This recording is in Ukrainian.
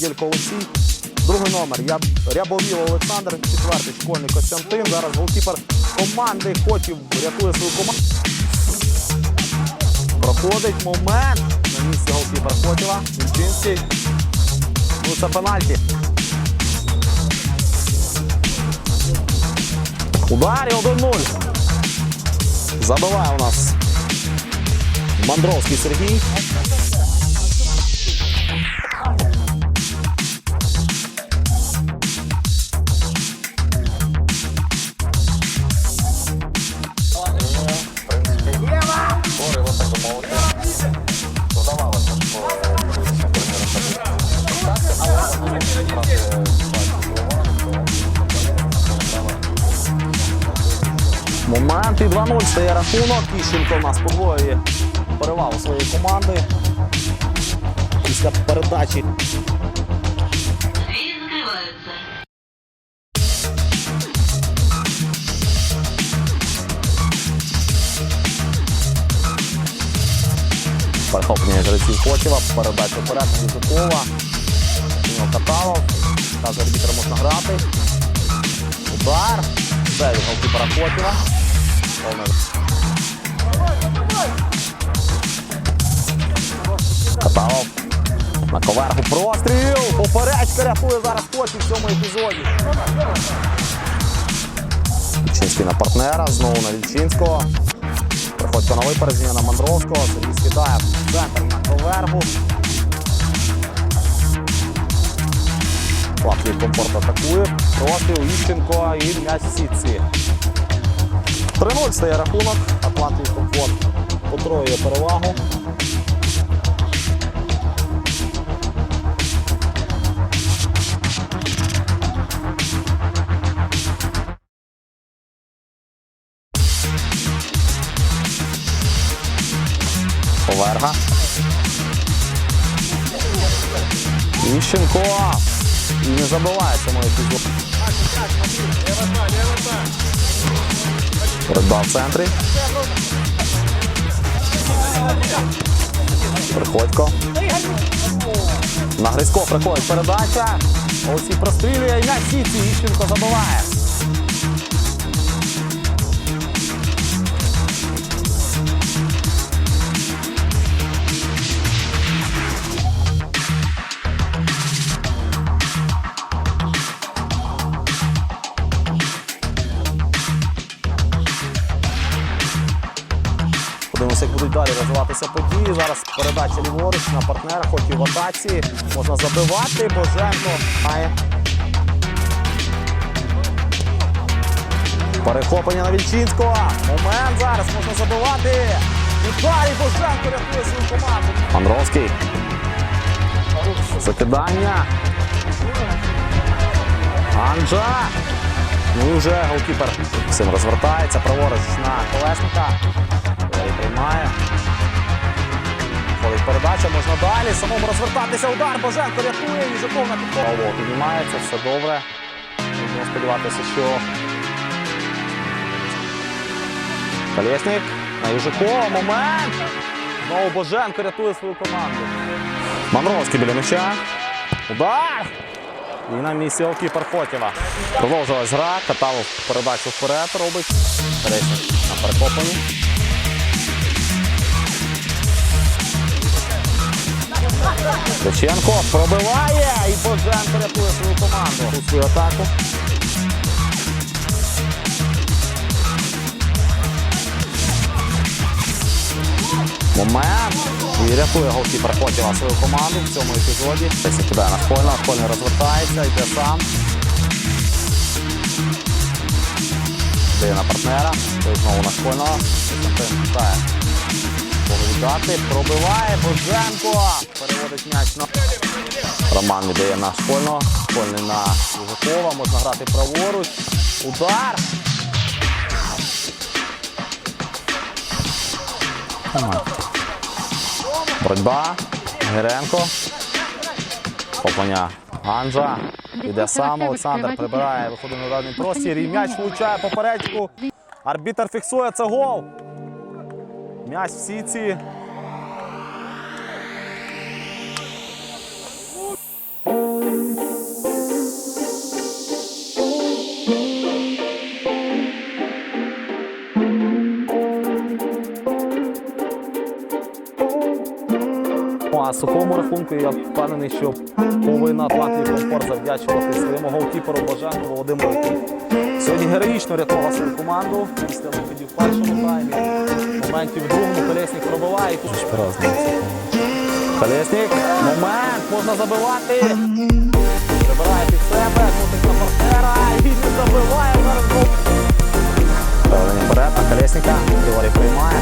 Неділько Олексій. Другий номер. Я Рябовів Олександр, четвертий школьний Костянтин. Зараз голкіпер команди Хотів рятує свою команду. Проходить момент. На місці голкіпер Хотєва. Вільчинський. Ну, це пенальті. Ударі 1-0. Забиває у нас Мандровський Сергій. Момент 2-0 стає рахунок. Іщенко у нас подвоює перевагу своєї команди. Після передачі перехоплення гравців Хотєва, передача вперед Юзакова. Нього Каталов. Каже, арбітр можна грати. Удар. Це від голкіпера Хотєва. Повне. Каталов. На ковергу простріл. Поперечка рятує зараз Хотів в цьому епізоді. Вільчинський на партнера, знову на Вільчинського. Приходько на випередження на Мандровського. Сергій скидає центр на ковергу. Латвій комфорт атакує. Простріл Іщенко і м'яч сітці. 3-0 стає рахунок. Атлантій комфорт потроює перевагу. Поверга. Іщенко. І не забивається мой епізод. Боротьба в центрі. Приходько. На Грицько приходить передача. Олексій прострілює і на сіці Іщенко забиває. Подивимося, як будуть далі розвиватися події. Зараз передача ліворуч на партнера, хоч і в атаці. Можна забивати. Боженко має. Перехоплення на Вільчинського. Момент зараз можна забивати. І Боженко рятує свою команду. Мандровський. Закидання. Анджа. Ну і вже голкіпер цим розвертається. Праворуч на колесника. Ходить можна далі. Самому розвертатися. Удар. Боженко рятує. Їжаков на підході. Павло піднімається, все добре. Будемо сподіватися, що Колєснік на Южакова. Момент. Знову Боженко рятує свою команду. Мамровський біля м'яча. Удар! І на місці Олкіпер Хотєва. Продовжилась гра. Каталов передачу вперед робить. Колєснік на перехопленні. Ткаченко пробиває і Боженко рятує свою команду. Свою атаку. Момент. І рятує голкіпер Хотєва свою команду в цьому епізоді. Десь кидає на Школьного, Школьний розвертається, йде сам. Дає на партнера. Той знову на Школьного. Віддати. Пробиває Боженко. Переводить м'яч на Роман віддає на Школьного. Школьний на Южакова. Можна грати праворуч. Удар. Боротьба. Геренко. Хоплення. Ганжа. Іде сам Олександр. Прибирає, виходить на дальній простір. І м'яч влучає поперечку. Арбітер фіксує це гол. М'яч в сіці. на сухому рахунку я впевнений, що повинна Атланті комфорт завдячувати своєму голкіперу Бажану Володимиру. Сьогодні героїчно рятував свою команду після виходів в першому таймі. Моментів в другому Колєснік пробиває. Колєснік, момент, можна забивати. Прибирає під себе, крутить на партнера і не забиває зараз. Вперед на Колєсника. Теорій приймає.